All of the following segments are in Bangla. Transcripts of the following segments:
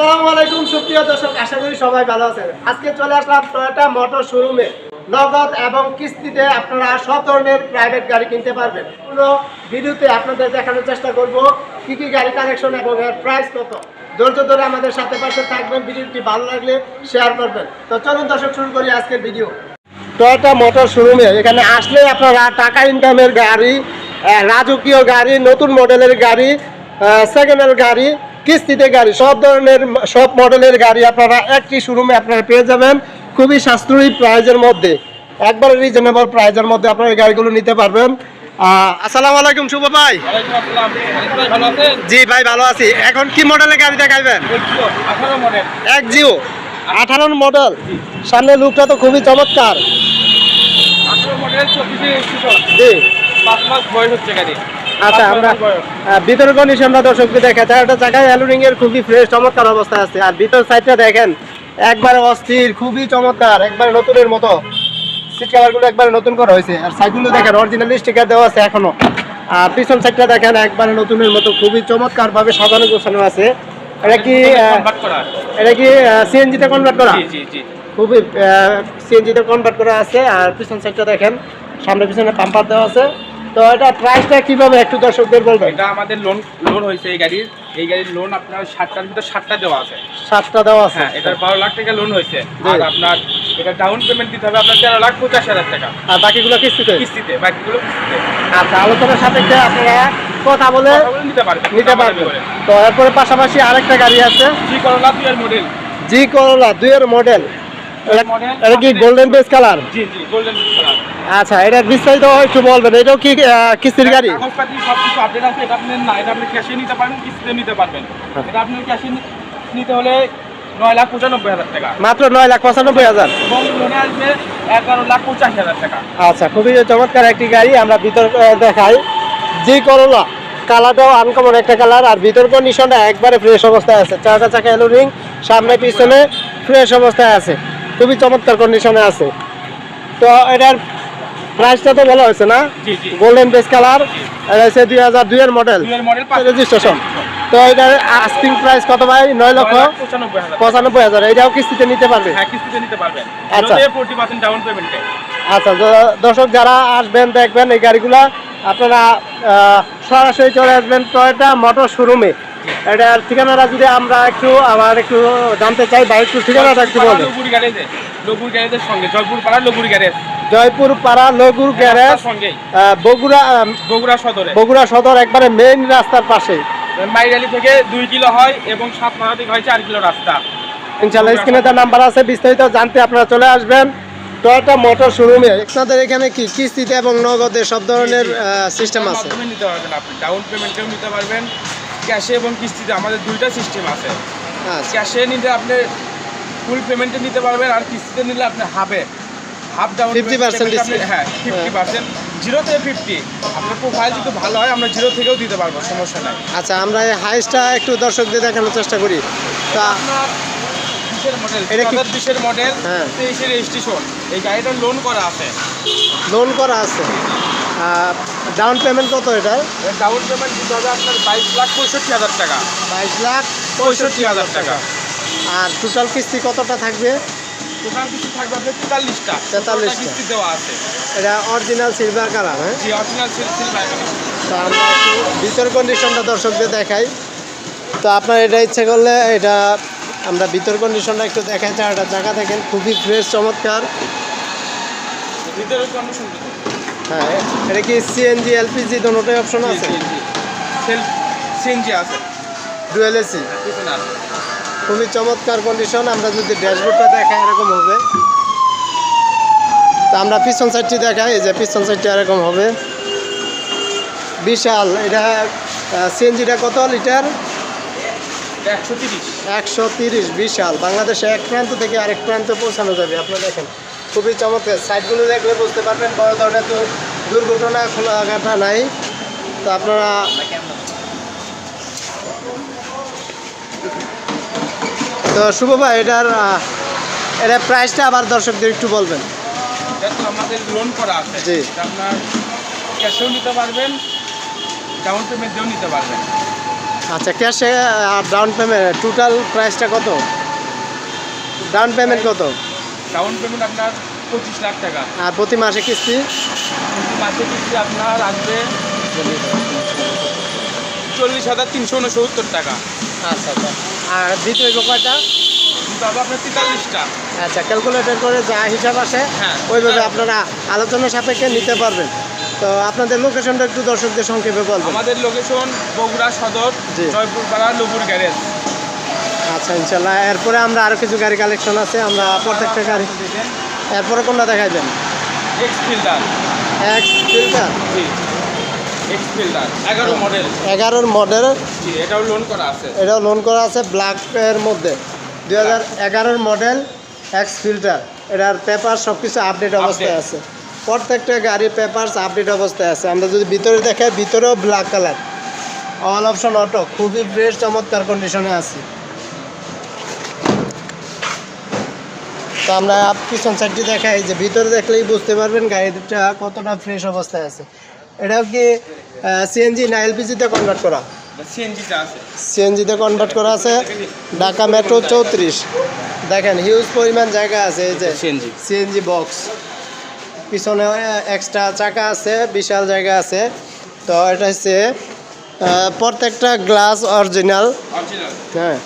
আসসালামু আলাইকুম, সুপ্রিয় দর্শক, আশা করি সবাই ভালো আছেন। আজকে চলে আসলাম টয়োটা মোটর শোরুমে নগদ এবং কিস্তিতে আপনারা সব ধরনের প্রাইভেট গাড়ি কিনতে পারবেন। পুরো ভিডিওতে আপনাদের দেখানোর চেষ্টা করব, কি কি গাড়ি কালেকশন এবং এর প্রাইস কত। ধৈর্য ধরে আমাদের সাথে পাশে থাকবেন, ভিডিওটি ভালো লাগলে শেয়ার করবেন। তো চলুন দর্শক, শুরু করি আজকের ভিডিও টয়োটা মোটর শোরুমে এখানে আসলে আপনারা টাকা ইনকামের গাড়ি রাজকীয় গাড়ি, নতুন মডেলের গাড়ি সেকেন্ড গাড়ি কিস্তিতে গাড়ি সব ধরনের সব মডেলের গাড়ি আপনারা একটি শোরুমে আপনারা পেয়ে যাবেন। খুবই সাশ্রয়ী প্রাইজের মধ্যে। একবারে রিজনেবল প্রাইজের মধ্যে আপনারা গাড়িগুলো নিতে পারবেন। আসসালামু আলাইকুম শুভ ভাই। জি ভাই ভালো আছি। এখন কি মডেলের গাড়ি দেখাইবেন? এক জিও। আঠারো মডেল সামনে লুকটা তো খুবই চমৎকার। জি। পাঁচ মাস বয়স হচ্ছে গাড়ি। আচ্ছা আমরা ভিতরের কন্ডিশনটা দর্শককে দেখা একটা জায়গায় অ্যালুরিং এর খুবই ফ্রেশ চমৎকার অবস্থায় আছে। আর ভিতর সাইডটা দেখেন একবারে অস্থির খুবই চমৎকার একবারে নতুনের মতো। সিট কাভারগুলো একবারে নতুন করা হয়েছে। আর সাইডগুলো দেখেন অরিজিনাল স্টিকার দেওয়া আছে এখনও। আর পিছন সাইডটা দেখেন একবারে নতুনের মতো খুবই চমৎকার ভাবে সাজানো গোছানো আছে। এটা কি। এটা কি সিএনজিতে কনভার্ট করা? জি জি জি। খুবই সিএনজিতে কনভার্ট করা আছে। আর পিছন সাইডটা দেখেন সামনে পিছনে পাম্পার দেওয়া আছে। তো এটা প্রাইসটা কীভাবে একটু দর্শকদের বলবেন? এটা আমাদের লোন লোন হয়েছে এই গাড়ির। এই গাড়ির লোন আপনার ষাটটার ভিতর ষাটটা দেওয়া আছে। সাতটা দেওয়া আছে? হ্যাঁ এটার বারো লাখ টাকা লোন হয়েছে। আর আপনার এটা ডাউন পেমেন্ট দিতে হবে আপনার তেরো লাখ পঞ্চাশ হাজার টাকা। আর বাকিগুলো কিস্তিতে? কিস্তিতে বাকিগুলো কিস্তিতে। আচ্ছা আলোচনার সাপেক্ষে আপনারা কথা বলে নিতে পারবেন নিতে পারবেন। তো এরপরে পাশাপাশি আরেকটা গাড়ি আছে। জি করলা দুই মডেল জি করোলা দুইয়ের মডেল মডেল এটা কি গোল্ডেন বেস কালার জি জি গোল্ডেন কালার আচ্ছা এটার বিস্তারিত একটু বলবেন এটাও কি কিস্তির গাড়ি? কাগজপাতি সব কিছু আপডেট আছে এটা আপনি না এটা আপনি ক্যাশে নিতে পারবেন কিস্তিতে নিতে পারবেন। হ্যাঁ। এটা আপনি ক্যাশে নিতে হলে নয় লাখ পঁচানব্বই হাজার টাকা। মাত্র নয় লাখ পঁচানব্বই হাজার? এবং লোনে আসবে এগারো লাখ পঁচাশি হাজার টাকা। আচ্ছা খুবই চমৎকার একটি গাড়ি আমরা ভিতর দেখাই। জি করোলা কালারটাও আনকমন একটা কালার আর ভিতর কন্ডিশনটা একবারে ফ্রেশ অবস্থায় আছে। চারটা চাকা এলোরিং সামনে পিছনে ফ্রেশ অবস্থায় আছে। খুবই চমৎকার কন্ডিশনে আছে। তো এটার প্রাইসটা তো বলা হয়েছে না? গোল্ডেন বেস কালার এটা হচ্ছে দুই হাজার দুইয়ের মডেল মডেল রেজিস্ট্রেশন তো এটার আস্কিং প্রাইস কত ভাই? নয় লক্ষ পঁচানব্বই হাজার। এটাও কিস্তিতে নিতে পারবে? হ্যাঁ আচ্ছা। আচ্ছা দর্শক যারা আসবেন দেখবেন এই গাড়িগুলা আপনারা সরাসরি চলে আসবেন টয়টা মোটর শোরুমে এটার ঠিকানাটা যদি আমরা একটু আবার একটু জানতে চাই বা একটু ঠিকানাটা একটু গ্যারেজের সঙ্গে জয়পুর পাড়া লগুর গ্যারেজ। জয়পুর পাড়া লগুর গ্যারেজ বগুড়া বগুড়া সদরে। বগুড়া সদর একবারে মেইন রাস্তার পাশে। মাইরালি থেকে দুই কিলো হয় এবং সাত মাথা থেকে হয় চার কিলো রাস্তা। ইনশাল্লাহ স্ক্রিনে তার নাম্বার আছে বিস্তারিত জানতে আপনারা চলে আসবেন। টয়টা মোটর শোরুমে আপনাদের এখানে কি কিস্তিতে এবং নগদে সব ধরনের সিস্টেম আছে? নিতে পারবেন আপনি। ডাউন পেমেন্টেও নিতে পারবেন। ক্যাশে এবং কিস্তিতে আমাদের দুইটা সিস্টেম আছে। আচ্ছা। ক্যাশে নিলে আপনি ফুল পেমেন্টে নিতে পারবেন আর কিস্তিতে নিলে আপনি হাফে হাফ ডাউন 50% discount। হ্যাঁ ফিফটি পার্সেন্ট জিরো থেকে ফিফটি আপনার প্রোফাইল যদি ভালো হয় আমরা জিরো থেকেও দিতে পারব সমস্যা নাই। আচ্ছা আমরা এই হাইসটা একটু দর্শকদের দেখানোর চেষ্টা করি। তা আপনার বিশের মডেল এটা কি- বিশের মডেল হ্যাঁ। তেইশের রেজিস্ট্রেশন এই গাড়িটা লোন করা আছে। লোন করা আছে। ডাউন পেমেন্ট কত এটা? ডাউন পেমেন্ট দিতে হবে আপনার বাইশ লাখ পঁয়ষট্টি হাজার টাকা। বাইশ লাখ পঁয়ষট্টি হাজার টাকা। আর টোটাল কিস্তি কতটা থাকবে? টোটাল থাকবে আপনার তেতাল্লিশটা। 43 কিস্তি দেওয়া আছে। এটা অরিজিনাল সিলভার কালার হ্যাঁ? জি অরিজিনাল সিল সিল তো আমরা একটু ভিতর কন্ডিশনটা দর্শকদের দেখাই। তো আপনার এটা ইচ্ছে করলে এটা আমরা ভিতর কন্ডিশনটা একটু দেখাই। চারটা জায়গা দেখেন খুবই ফ্রেশ চমৎকার। ভিতরে কন্ডিশন হ্যাঁ এটা কি সিএনজি এলপিজি দুটোই অপশন আছে? সিএনজি আছে। ডুয়েল এসি খুবই চমৎকার কন্ডিশন আমরা যদি ড্যাশবোর্ডটা দেখাই এরকম হবে। তা আমরা পিছন সাইডটি দেখাই যে পিছন সাইডটি এরকম হবে। বিশাল এটা সিএনজিটা কত লিটার? একশো তিরিশ বিশাল। বাংলাদেশে এক প্রান্ত থেকে আরেক প্রান্তে পৌঁছানো যাবে আপনারা দেখেন। খুবই চমৎকার। সাইডগুলো দেখলে বুঝতে পারবেন বড় ধরনের তো দুর্ঘটনা খোলাঘাটা নাই। তো আপনারা তো শুভ ভাই এটার এটার প্রাইসটা আবার দর্শকদের একটু বলবেন। আমাদের লোন করা আছে। জি। আপনার ক্যাশেও নিতে পারবেন ডাউন পেমেন্ট নিতে পারবেন। আচ্ছা ক্যাশে আর ডাউন পেমেন্ট টোটাল প্রাইসটা কত? ডাউন পেমেন্ট কত? ডাউন পেমেন্ট আপনার পঁচিশ লাখ টাকা। আর প্রতি মাসে কিস্তি? প্রতি মাসে কিস্তি আপনার আসবে চল্লিশ হাজার তিনশো উনসত্তর টাকা। আচ্ছা আচ্ছা। আর দ্বিতীয় কয়টা? আচ্ছা ক্যালকুলেটর করে যা হিসাব আসে হ্যাঁ। ওইভাবে আপনারা আলোচনা সাপেক্ষে নিতে পারবেন। তো আপনাদের লোকেশনটা একটু দর্শকদের সংক্ষেপে বলবেন। আমাদের লোকেশন বগুড়া সদর। জয়পুরপাড়া লবুর গ্যারেজ। আচ্ছা ইনশাল্লাহ। এরপরে আমরা আরও কিছু গাড়ি কালেকশন আছে আমরা প্রত্যেকটা গাড়ি এরপরে কোনটা দেখাইবেন? এক্স ফিল্টার জি এক্স ফিল্ডার এগারো মডেল এগারোর মডেল জি এটাও লোন করা আছে। এটাও লোন করা আছে ব্ল্যাকের মধ্যে। দুই হাজার এগারোর মডেল এক্স ফিল্টার এটার পেপার সব কিছু আপডেট অবস্থায় আছে। প্রত্যেকটা গাড়ির পেপারস আপডেট অবস্থায় আছে। আমরা যদি ভিতরে দেখাই ভিতরেও black colour all option auto খুবই ফ্রেশ চমৎকার কন্ডিশনে আছে। তো আমরা পিছন সাইডটি দেখাই যে ভিতরে দেখলেই বুঝতে পারবেন গাড়িটা কতটা ফ্রেশ অবস্থায় আছে। এটাও কি সিএনজি না এলপিজিতে কনভার্ট করা? সিএনজিতে কনভার্ট করা আছে ঢাকা মেট্রো চৌত্রিশ। দেখেন হিউজ পরিমাণ জায়গা আছে এই যে সিএনজি সিএনজি বক্স পিছনে এক্সট্রা চাকা আছে বিশাল জায়গা আছে। তো এটা হচ্ছে প্রত্যেকটা গ্লাস অরিজিনাল হ্যাঁ।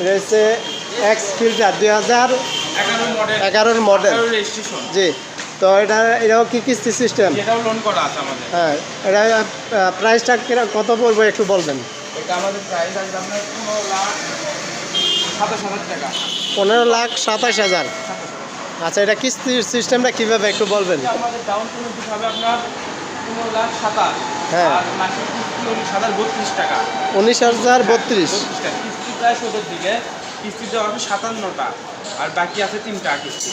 এটা হচ্ছে এক্স ফিল্টার দুই হাজার এগারো এগারোর মডেল জি। তো এটা এটাও কি কিস্তি সিস্টেম এটাও লোন করা আছে আমাদের। হ্যাঁ এটা প্রাইসটা কত পড়বে একটু বলবেন? পনেরো লাখ সাতাশ হাজার আচ্ছা এটা কিস্তির সিস্টেমটা কীভাবে একটু বলবেন? হ্যাঁ। কিস্তি উনিশ হাজার বত্রিশ টাকা। উনিশ হাজার বত্রিশ। বত্রিশ কিস্তি প্রায় দিকে। কিস্তি দেওয়া হবে সাতান্নটা। আর বাকি আছে তিনটা কিস্তি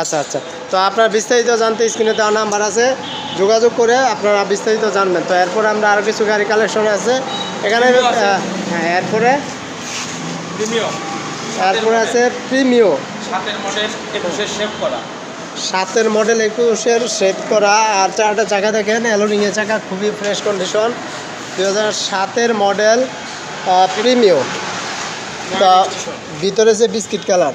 আচ্ছা আচ্ছা। তো আপনার বিস্তারিত জানতে স্ক্রিনে দেওয়া নাম্বার আছে। যোগাযোগ করে আপনারা বিস্তারিত জানবেন। তো এরপরে আমরা আরও কিছু গাড়ি কালেকশন আছে। এখানে হ্যাঁ এরপরে? এরপরে আছে প্রিমিও সাতের মডেল একুশের শেপ করা। সাতের মডেল একুশের সেট করা। আর চারটা চাকা দেখেন অ্যালোরিংয়ের চাকা খুবই ফ্রেশ কন্ডিশন দু হাজার সাতের মডেল প্রিমিও তা ভিতরে যে বিস্কিট কালার,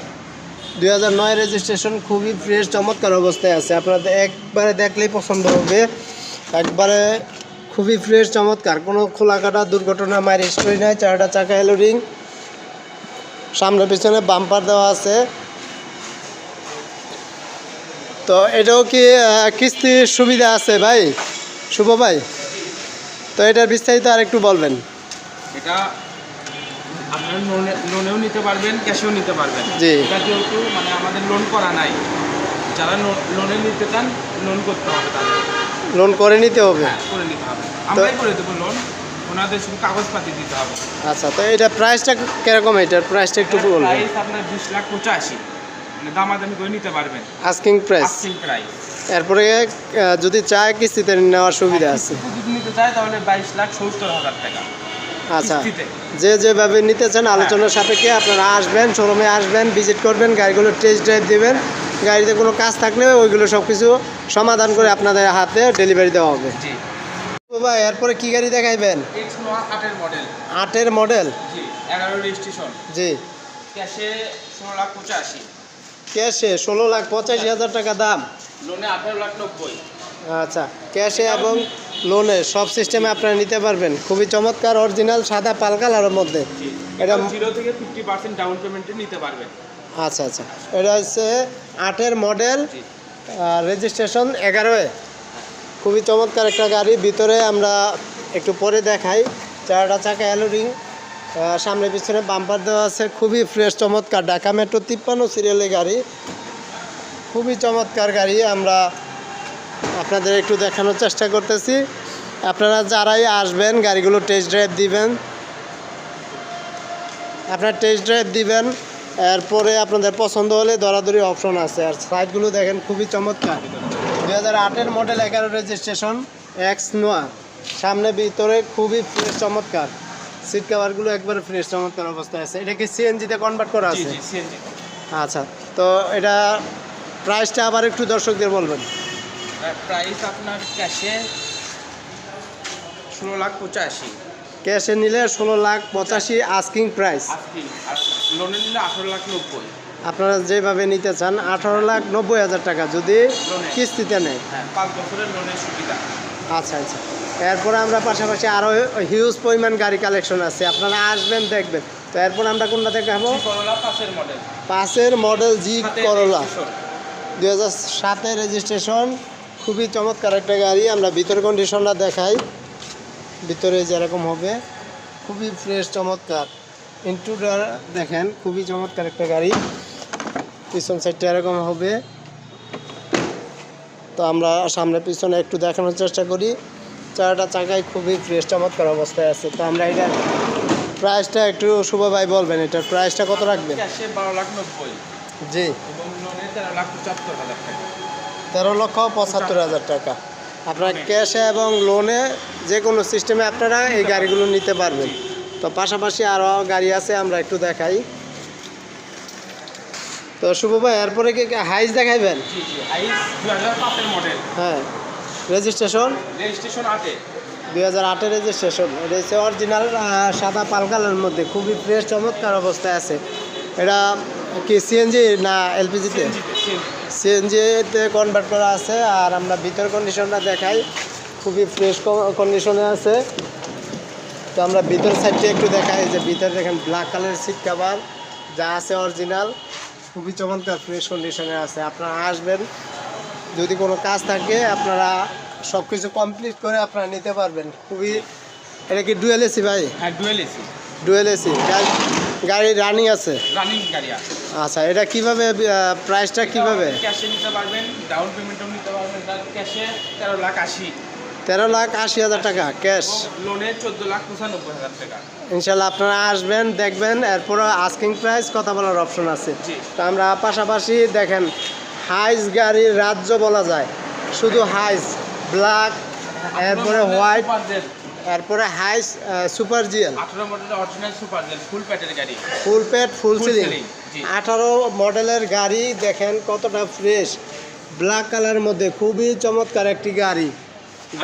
দুই হাজার নয় রেজিস্ট্রেশন খুবই ফ্রেশ চমৎকার অবস্থায় আছে। আপনাদের একবারে দেখলেই পছন্দ হবে। একবারে খুবই ফ্রেশ চমৎকার। কোনো খোলা কাটা দুর্ঘটনা, মায়ের হিস্ট্রি নাই, চারটা চাকা এলো রিং সামনে পিছনে বাম্পার দেওয়া আছে। তো এটাও কি কিস্তির সুবিধা আছে ভাই? শুভ ভাই? তো এটার বিস্তারিত আর একটু বলবেন। এটা আপনারা লোনে লোনেও নিতে পারবেন ক্যাশেও নিতে পারবেন। জি। এটা যেহেতু মানে আমাদের লোন করা নাই যারা লোনে নিতে চান লোন করতে হবে তাদের। লোন করে নিতে হবে? হ্যাঁ করে নিতে হবে। আমরাই করে দেবো লোন ওনাদের শুধু কাগজপাতি দিতে হবে। আচ্ছা তো এটা প্রাইসটা কীরকম এটার প্রাইসটা একটু বলবেন? প্রাইস আপনার বিশ লাখ পঁচাশি। মানে দামাদামি করে নিতে পারবেন। আস্কিং প্রাইস আস্কিং প্রাইস এরপরে যদি চায় কিস্তিতে নেওয়ার সুবিধা আছে? যদি নিতে চায় তাহলে বাইশ লাখ সত্তর হাজার টাকা। আচ্ছা। যে যেভাবে নিতে চান আলোচনার সাপেক্ষে আপনারা আসবেন শোরুমে আসবেন ভিজিট করবেন গাড়িগুলো টেস্ট ড্রাইভ দেবেন। গাড়িতে কোনো কাজ থাকলে ওইগুলো সব কিছু সমাধান করে আপনাদের হাতে ডেলিভারি দেওয়া হবে। এরপরে কি গাড়ি দেখাইবেন? আটের মডেল জি এগারো রেজিস্ট্রেশন জি। ক্যাশে ষোলো লাখ পঁচাশি। ক্যাশে ষোলো লাখ পঁচাশি হাজার টাকা দাম। লোনে আঠারো লাখ নব্বই। আচ্ছা ক্যাশে এবং লোনে সব সিস্টেমে আপনারা নিতে পারবেন। খুবই চমৎকার অরিজিনাল সাদা পাল কালারের মধ্যে। এটা জিরো থেকে ফিফটি পার্সেন্ট ডাউন পেমেন্টে নিতে পারবেন। আচ্ছা আচ্ছা। এটা হচ্ছে আটের মডেল রেজিস্ট্রেশন এগারোয় খুবই চমৎকার একটা গাড়ি ভিতরে আমরা একটু পরে দেখাই। চারটা চাকা অ্যালোরিং সামনে পিছনে বাম্পার দেওয়া আছে। খুবই ফ্রেশ চমৎকার। ঢাকা মেট্রো তিপ্পান্ন সিরিয়ালের গাড়ি। খুবই চমৎকার গাড়ি আমরা আপনাদের একটু দেখানোর চেষ্টা করতেছি। আপনারা যারাই আসবেন গাড়িগুলো টেস্ট ড্রাইভ দিবেন। আপনার টেস্ট ড্রাইভ দিবেন এরপরে আপনাদের পছন্দ হলে দরাদরি অপশন আছে। আর সাইডগুলো দেখেন খুবই চমৎকার। দু হাজার আটের মডেল এগারো রেজিস্ট্রেশন এক্স নোয়া সামনে ভিতরে খুবই ফ্রেশ চমৎকার। সিট কাভারগুলো একবারে ফ্রেশ চমৎকার অবস্থায় আছে। এটা কি সিএনজিতে কনভার্ট করা আছে? আচ্ছা তো এটা প্রাইসটা আবার একটু দর্শকদের বলবেন। প্রাইস আপনার ক্যাশে ষোলো লাখ পঁচাশি। ক্যাশে নিলে ষোলো লাখ পঁচাশি আস্কিং প্রাইস লোনে নিলে আঠারো লাখ নব্বই। আপনারা যেভাবে নিতে চান আঠারো লাখ নব্বই হাজার টাকা যদি কিস্তিতে নেয়। হ্যাঁ পাঁচ বছরের লোনের সুবিধা। আচ্ছা আচ্ছা। এরপর আমরা পাশাপাশি আরও হিউজ পরিমাণ গাড়ি কালেকশন আছে। আপনারা আসবেন দেখবেন। তো এরপর আমরা কোনটা দেখাবো? পাশের মডেল পাশের মডেল জি করলা দু হাজার সাতের রেজিস্ট্রেশন খুবই চমৎকার একটা গাড়ি আমরা ভিতরে কন্ডিশনটা দেখাই। ভিতরে যেরকম হবে খুবই ফ্রেশ চমৎকার। ইন্টুডার দেখেন খুবই চমৎকার একটা গাড়ি। পিছন সাইডটা এরকম হবে। তো আমরা সামনে পিছনে একটু দেখানোর চেষ্টা করি। চারটা চাকায় খুবই ফ্রেশ চমৎকার অবস্থায় আছে। তো আমরা এটা প্রাইসটা একটু শুভ ভাই বলবেন এটার প্রাইসটা কত রাখবেন? বারো লাখ নব্বই। জি। এবং লাখ পঁচাত্তর হাজার টাকা। তেরো লক্ষ পঁচাত্তর হাজার টাকা। আপনারা ক্যাশে এবং লোনে যে কোনো সিস্টেমে আপনারা এই গাড়িগুলো নিতে পারবেন। তো পাশাপাশি আরও গাড়ি আছে আমরা একটু দেখাই। তো শুভ ভাই এরপরে কি হাইস দেখাইবেন? হ্যাঁ। রেজিস্ট্রেশন রেজিস্ট্রেশন আটে দুই হাজার আটের রেজিস্ট্রেশন এটা হচ্ছে অরিজিনাল সাদা পালকালের মধ্যে। খুবই ফ্রেশ চমৎকার অবস্থায় আছে। এটা কি সিএনজি না এলপিজিতে সিএনজিতে সিএনজি সিএনজিতে কনভার্ট করা আছে আর আমরা ভিতর কন্ডিশনটা দেখাই। খুবই ফ্রেশ কন্ডিশনে আছে। তো আমরা ভিতর সাইডটা একটু দেখাই যে ভিতরে দেখেন ব্ল্যাক কালারের সিট কাভার যা আছে অরিজিনাল খুবই চমৎকার ফ্রেশ কন্ডিশনে আছে। আপনারা আসবেন যদি কোনো কাজ থাকে আপনারা সব কিছু কমপ্লিট করে আপনারা নিতে পারবেন। খুবই এটা কি ডুয়েল এসি ভাই? হ্যাঁ ডুয়েল এসি ডুয়েল এসি গাড়ি রানিং আছে? রানিং গাড়ি আছে। আচ্ছা এটা কীভাবে প্রাইসটা কীভাবে? ক্যাশে নিতে পারবেন ডাউন পেমেন্টও নিতে পারবেন। তার ক্যাশে তেরো লাখ আশি। তেরো লাখ আশি হাজার টাকা ক্যাশ লোনে চোদ্দ লাখ পঁচানব্বই হাজার টাকা। ইনশাল্লাহ আপনারা আসবেন দেখবেন এরপরে আস্কিং প্রাইস কথা বলার অপশন আছে। জি। তো আমরা পাশাপাশি দেখেন হাইজ গাড়ির রাজ্য বলা যায়। শুধু হাইজ ব্ল্যাক এরপরে হোয়াইট এরপরে হাইস সুপার জিএল। আঠারো মডেলের অরিজিনাল সুপার জেল ফুল প্যাটের গাড়ি। ফুল পেট ফুল সিলিং জি। আঠারো মডেলের গাড়ি দেখেন কতটা ফ্রেশ ব্ল্যাক কালারের মধ্যে খুবই চমৎকার একটি গাড়ি।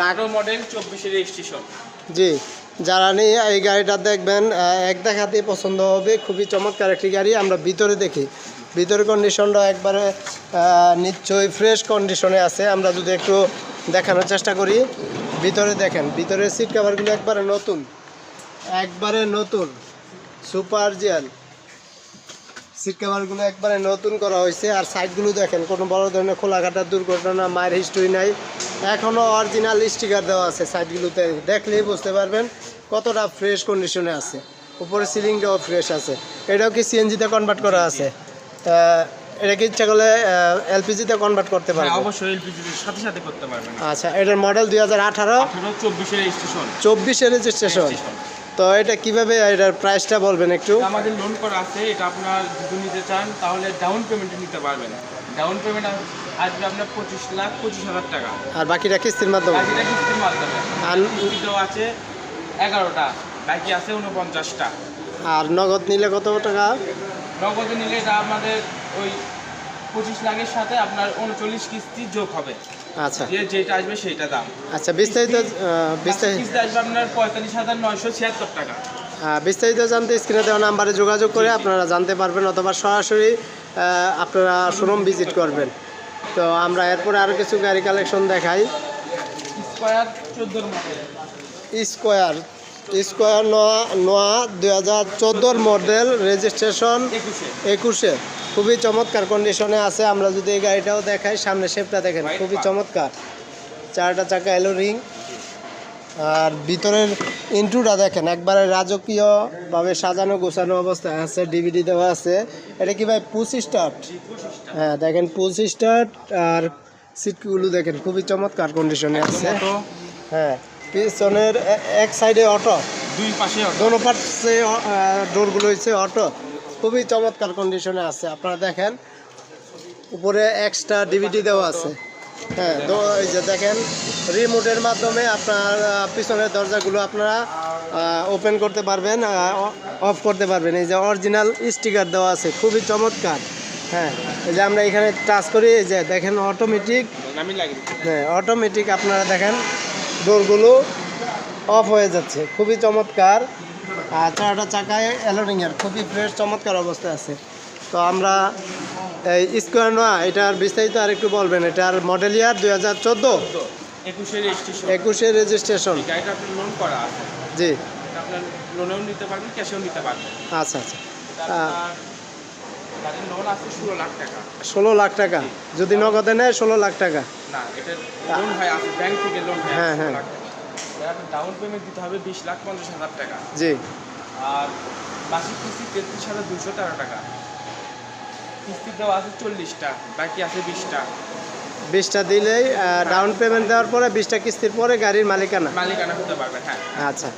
আঠারো মডেল চব্বিশে রেজিস্ট্রেশন জি যারা নিয়ে এই গাড়িটা দেখবেন এক দেখাতেই পছন্দ হবে। খুবই চমৎকার একটি গাড়ি আমরা ভিতরে দেখি। ভিতরে কন্ডিশনটা একবারে নিশ্চয়ই ফ্রেশ কন্ডিশনে আছে। আমরা যদি একটু দেখানোর চেষ্টা করি। ভিতরে দেখেন, ভিতরের সিট কাভারগুলো একবারে নতুন। একবারে নতুন সুপার জেল সিট কাভারগুলো একবারে নতুন করা হয়েছে, আর সাইডগুলো দেখেন, কোনো বড় ধরনের খোলাঘাটার দুর্ঘটনা, মায়ের হিস্ট্রি নাই। এখনও অরিজিনাল স্টিকার দেওয়া আছে সাইডগুলোতে দেখলেই বুঝতে পারবেন কতটা ফ্রেশ কন্ডিশনে আছে। উপরে সিলিংটাও ফ্রেশ আছে। এটাও কি সিএনজিতে কনভার্ট করা আছে? আহ, এটা কি ইচ্ছা করলে এলপিজিতে কনভার্ট করতে হ্যাঁ পারবে? অবশ্যই এলপিজির সাথে সাথে করতে পারবেন। আচ্ছা এটার মডেল দুই হাজার আঠারো। আঠারো চব্বিশে রেজিস্ট্রেশন চব্বিশে রেজিস্ট্রেশন তো এটা কীভাবে এটার প্রাইসটা বলবেন একটু? আমাদের লোন করা আছে এটা আপনার যদি নিতে চান তাহলে ডাউন পেমেন্টে নিতে পারবেন। ডাউন পেমেন্ট আসবে আপনার পঁচিশ লাখ পঁচিশ হাজার টাকা। আর বাকিটা কিস্তির মাধ্যমে? বাকিটা কিস্তির মাধ্যমে। আর কিস্তিতেও আছে এগারোটা বাকি আছে উনপঞ্চাশটা আর নগদ নিলে কত টাকা? নগদে নিলে এটা আমাদের ওই পঁচিশ লাখের সাথে আপনার উনচল্লিশ কিস্তি যোগ হবে। আচ্ছা। যে যেটা আসবে সেইটা দাম। আচ্ছা বিস্তারিত বিস্তারিত কিস্তি আসবে আপনার পঁয়তাল্লিশ হাজার নয়শো ছিয়াত্তর টাকা। বিস্তারিত জানতে স্ক্রিনে দেওয়া নাম্বারে যোগাযোগ করে আপনারা জানতে পারবেন অথবা সরাসরি আপনারা শোরুম ভিজিট করবেন। তো আমরা এরপরে আরও কিছু গাড়ি কালেকশন দেখাই। স্কোয়ার চোদ্দোর স্কোয়ার স্কোয়ার নোয়া নোয়া দুই হাজার চোদ্দোর মডেল রেজিস্ট্রেশন একুশে। খুবই চমৎকার কন্ডিশনে আছে। আমরা যদি এই গাড়িটাও দেখাই সামনে শেপটা দেখেন খুবই চমৎকার। চারটা চাকা এলো রিং আর ভিতরের ইন্টুটা দেখেন একবারে রাজকীয়ভাবে সাজানো গোছানো অবস্থায় আছে ডিভিডি দেওয়া আছে। এটা কি ভাই পুশ স্টার্ট হ্যাঁ দেখেন পুশ স্টার্ট আর সিটগুলো দেখেন খুবই চমৎকার কন্ডিশনে আছে। হ্যাঁ। পিছনের এক সাইডে অটো। দুই পাশে দোনো পার্টসে ডোরগুলো হচ্ছে অটো। খুবই চমৎকার কন্ডিশনে আছে আপনারা দেখেন। উপরে এক্সট্রা ডিভিডি দেওয়া আছে। হ্যাঁ এই যে দেখেন রিমোটের মাধ্যমে আপনার পিছনের দরজাগুলো আপনারা ওপেন করতে পারবেন অফ করতে পারবেন। এই যে অরিজিনাল স্টিকার দেওয়া আছে খুবই চমৎকার। হ্যাঁ এই যে আমরা এখানে টাচ করি এই যে দেখেন অটোমেটিক। হ্যাঁ অটোমেটিক আপনারা দেখেন ডোরগুলো অফ হয়ে যাচ্ছে। খুবই চমৎকার। আর চারটা চাকায় অ্যালোরিংয়ের খুবই ফ্রেশ চমৎকার অবস্থায় আছে। তো আমরা এই স্কোয়ার নয় এটার বিস্তারিত আর একটু বলবেন এটার মডেল ইয়ার দুই হাজার চোদ্দ? একুশে রেজিস্ট্রেশন জি। লোনেও নিতে পারবেন ক্যাশেও নিতে পারবেন। আচ্ছা আচ্ছা। ষোলো লাখ টাকা। যদি নগদে নেয় ষোলো লাখ টাকা। না এটা লোন হয় আছে ব্যাংক থেকে লোন হয় হ্যাঁ, হ্যাঁ। ডাউন পেমেন্ট দিতে হবে বিশ লাখ পঞ্চাশ হাজার টাকা। জি। আর বার্ষিক কিস্তি তেত্রিশ হাজার দুশো তেরো টাকা। কিস্তি দেওয়া আছে চল্লিশটা বাকি আছে বিশটা। বিশটা দিলেই ডাউন পেমেন্ট দেওয়ার পরে বিশটা কিস্তির পরে গাড়ির মালিকানা। মালিকানা হতে পারবেন হ্যাঁ। আচ্ছা।